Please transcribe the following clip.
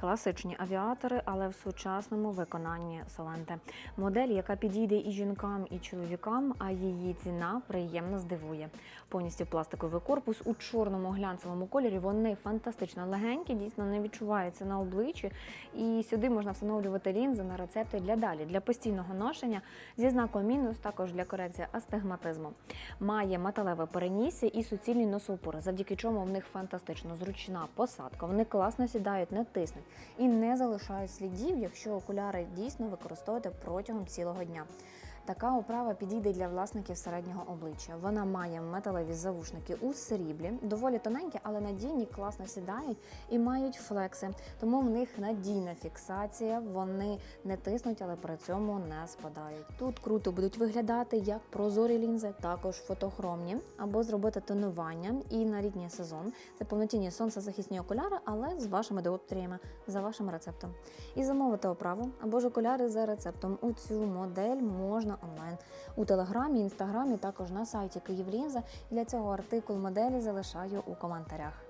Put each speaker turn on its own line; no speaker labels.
Класичні авіатори, але в сучасному виконанні Соленте. Модель, яка підійде і жінкам, і чоловікам, а її ціна приємно здивує. Повністю пластиковий корпус у чорному глянцевому кольорі. Вони фантастично легенькі, дійсно не відчуваються на обличчі. І сюди можна встановлювати лінзи на рецепти для далі, для постійного ношення зі знаком мінус, також для корекції астигматизму. Має металеве перенісся і суцільні носоупори, завдяки чому в них фантастично зручна посадка. Вони класно сідають, не тиснуть і не залишають слідів, якщо окуляри дійсно використовувати протягом цілого дня. Така оправа підійде для власників середнього обличчя. Вона має металеві завушники у сріблі, доволі тоненькі, але надійні, класно сідають і мають флекси. Тому в них надійна фіксація. Вони не тиснуть, але при цьому не спадають. Тут круто будуть виглядати як прозорі лінзи, також фотохромні, або зробити тонування. І на літній сезон це повноцінні сонцезахисні окуляри, але з вашими диоптріями за вашим рецептом. І замовити оправу або ж окуляри за рецептом. У цю модель можна онлайн у телеграмі, інстаграмі, також на сайті Київлінза. Для цього артикул моделі залишаю у коментарях.